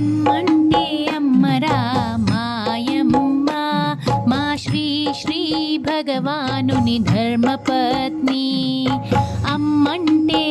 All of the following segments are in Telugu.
అమ్మంటే అమ్మరా మాయమ్మ. మా శ్రీ శ్రీ భగవానుని ధర్మపత్ని. అమ్మంటే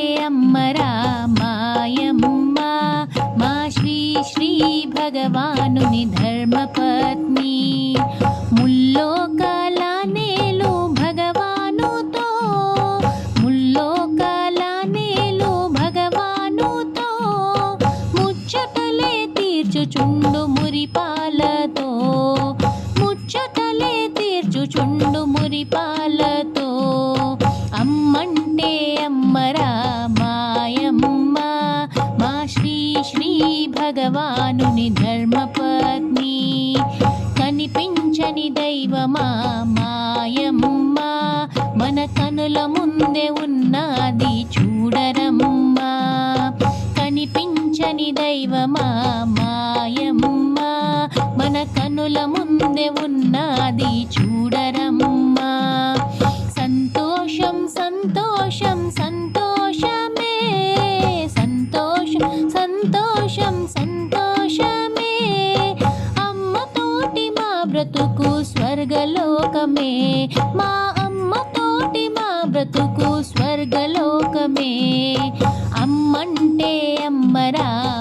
తీర్చుచుండు మురిపాలతో. అమ్మంటే అమ్మరా మాయమ్మ మా శ్రీ శ్రీ భగవానుని ధర్మపత్ని. కనిపించని దైవమా మాయమ్మ మన కనుల ముందే ఉన్నది చూడరమ్మా. కనిపించని దైవమా మాయమ్మ మన కనుల ముందే ఉన్నది చూడరమ్మా. సంతోషం సంతోషం సంతోషమే. సంతోషం సంతోషం సంతోషమే. అమ్మతోటి మా బ్రతుకు స్వర్గలోకమే. మా అమ్మతోటి మా బ్రతుకు స్వర్గలోకమే. అమ్మంటే అమ్మరా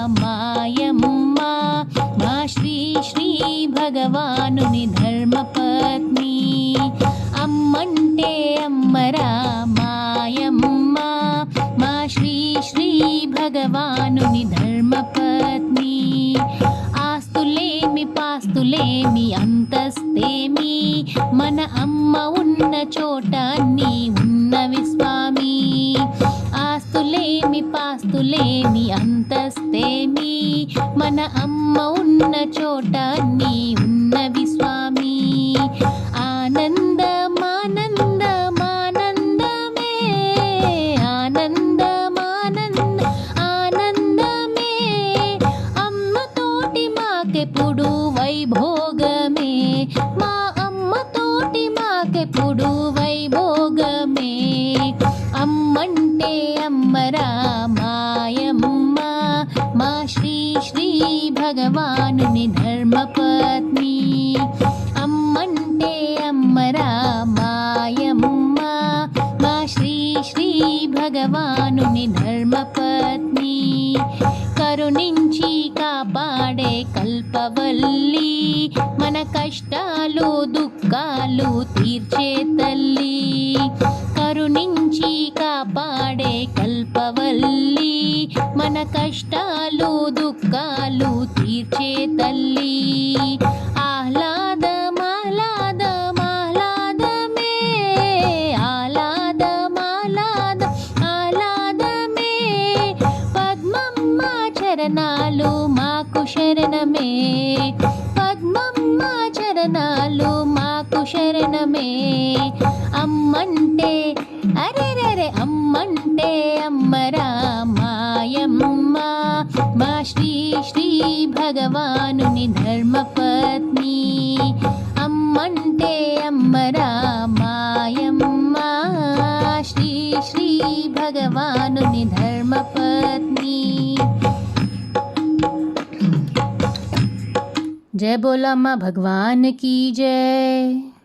భగవానుని ధర్మపత్ని. అమ్మంటే అమ్మరా మాయమ్మ మా శ్రీ శ్రీ భగవానుని ధర్మపత్ని. ఆస్తులేమి పాస్తులేమి అంతస్తేమి? మన అమ్మ ఉన్న చోట నీ ఉన్నవి స్వామి. ఆస్తులేమి పాస్తులేమి అంతస్తేమి? మన అమ్మ ఉన్న చోట అన్నీ వైభోగమే మా అమ్మ తోటి మాకెప్పుడు వైభోగమే. అమ్మంటే అమ్మరా మాయమ్మ మా శ్రీ శ్రీ భగవానుని ధర్మపత్ని. అమ్మంటే అమ్మరా మాయమ్మ మా శ్రీ శ్రీ భగవానుని ధర్మపత్ని. కరుణించి చెప్పవల్లి మన కష్టాలు దుఃఖాలు తీర్చే తల్లి. కరుణించి కాపాడే కల్పవల్లి మన కష్టాలు దుఃఖాలు తీర్చే తల్లి. ఆహ్లాదమాహ్లాదమాహ్లాదమే పద్మమ్మ చరణాలు శరణమే. పద్మమ్మ చరణాలు మాకు శరణమే. అమ్మంటే అరెరెరె అమ్మంటే అమ్మరా మాయమ్మ మా శ్రీ శ్రీ భగవానుని ధర్మపత్ని. అమ్మంటే అమ్మరా మాయమ్మ శ్రీ శ్రీ భగవానుని ధర్మపత్ని. जय बोला माँ भगवान की जय।